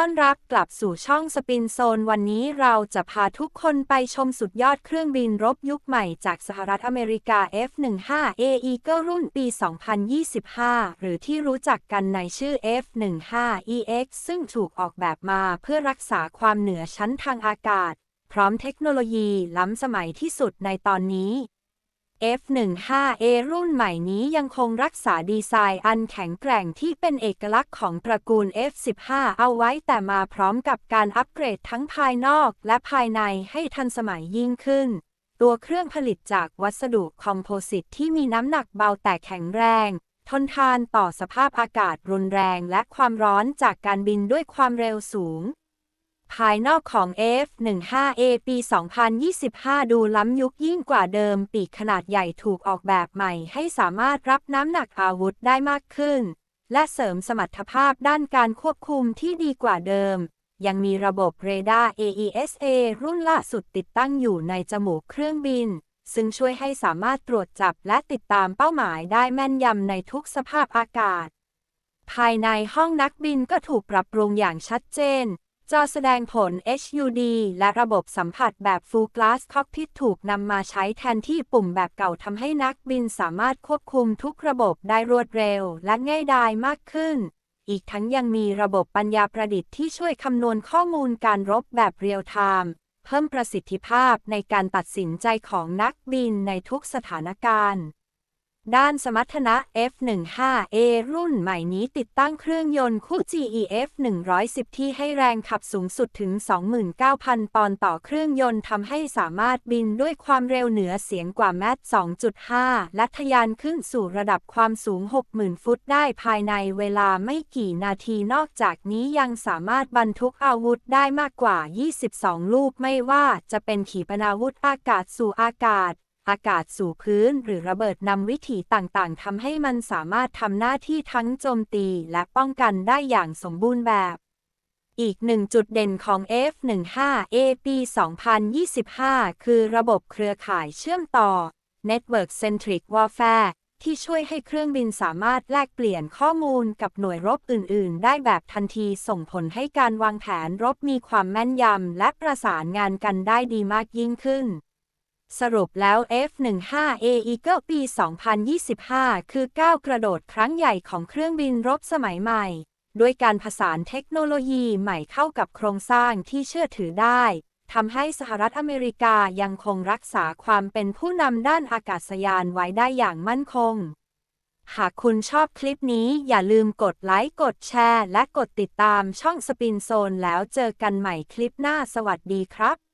ต้อนรับกลับสู่ช่องสปินโซน วันนี้เราจะพาทุกคนไปชมสุดยอดเครื่องบินรบยุคใหม่จากสหรัฐอเมริกา F-15A Eagle รุ่นปี 2025 หรือที่รู้จักกันในชื่อ F-15EX ซึ่งถูกออกแบบมาเพื่อรักษาความเหนือชั้นทางอากาศ พร้อมเทคโนโลยีล้ำสมัยที่สุดในตอนนี้ F15A รุ่นใหม่นี้ยังคงรักษาดีไซน์อันแข็งแกร่งที่เป็นเอกลักษณ์ของตระกูล F15 เอาไว้แต่มาพร้อมกับการอัปเกรดทั้งภายนอกและภายในให้ทันสมัยยิ่งขึ้น ตัวเครื่องผลิตจากวัสดุคอมโพสิตที่มีน้ำหนักเบาแต่แข็งแรง ทนทานต่อสภาพอากาศรุนแรงและความร้อนจากการบินด้วยความเร็วสูง ภายนอกของ F-15A ปี 2025 ดูล้ำยุคยิ่งกว่าเดิม ปีกขนาดใหญ่ถูกออกแบบใหม่ให้สามารถรับน้ำหนักอาวุธได้มากขึ้น และเสริมสมรรถภาพด้านการควบคุมที่ดีกว่าเดิม ยังมีระบบเรดาร์ AESA รุ่นล่าสุดติดตั้งอยู่ในจมูกเครื่องบิน ซึ่งช่วยให้สามารถตรวจจับและติดตามเป้าหมายได้แม่นยำในทุกสภาพอากาศ ภายในห้องนักบินก็ถูกปรับปรุงอย่างชัดเจน จอแสดงผล HUD และระบบสัมผัสแบบ Full Glass Cockpit ถูกนำมาใช้แทนที่ปุ่มแบบเก่าทำให้นักบินสามารถควบคุมทุกระบบได้รวดเร็วและง่ายดายมากขึ้น อีกทั้งยังมีระบบปัญญาประดิษฐ์ที่ช่วยคำนวณข้อมูลการรบแบบเรียลไทม์เพิ่มประสิทธิภาพในการตัดสินใจของนักบินในทุกสถานการณ์ ด้านสมรรถนะ F15A รุ่นใหม่นี้ติดตั้งเครื่องยนต์คู่ GEF 110 ที่ให้แรงขับสูงสุดถึง 29,000 ปอนด์ต่อเครื่องยนต์ทำให้สามารถบินด้วยความเร็วเหนือเสียงกว่าแมท2.5 และทะยานขึ้นสู่ระดับความสูง 60,000 ฟุตได้ภายในเวลาไม่กี่นาทีนอกจากนี้ยังสามารถบรรทุกอาวุธได้มากกว่า 22 ลูกไม่ว่าจะเป็นขีปนาวุธอากาศสู่อากาศ อากาศสู่พื้นหรือระเบิดนำวิถีต่างๆทำให้มันสามารถทำหน้าที่ทั้งโจมตีและป้องกันได้อย่างสมบูรณ์แบบ อีกหนึ่งจุดเด่นของ F15A ปี 2025 คือระบบเครือข่ายเชื่อมต่อ Network Centric Warfare ที่ช่วยให้เครื่องบินสามารถแลกเปลี่ยนข้อมูลกับหน่วยรบอื่น ๆ ได้แบบทันทีส่งผลให้การวางแผนรบมีความแม่นยำและประสานงานกันได้ดีมากยิ่งขึ้น สรุปแล้ว F-15A Eagle ปี 2025 คือก้าวกระโดดครั้งใหญ่ของเครื่องบินรบสมัยใหม่ ด้วยการผสานเทคโนโลยีใหม่เข้ากับโครงสร้างที่เชื่อถือได้ทำให้สหรัฐอเมริกายังคงรักษาความเป็นผู้นำด้านอากาศยานไว้ได้อย่างมั่นคง หากคุณชอบคลิปนี้อย่าลืมกดไลค์ กดแชร์ และกดติดตามช่องสปินโซนแล้วเจอกันใหม่คลิปหน้าสวัสดีครับ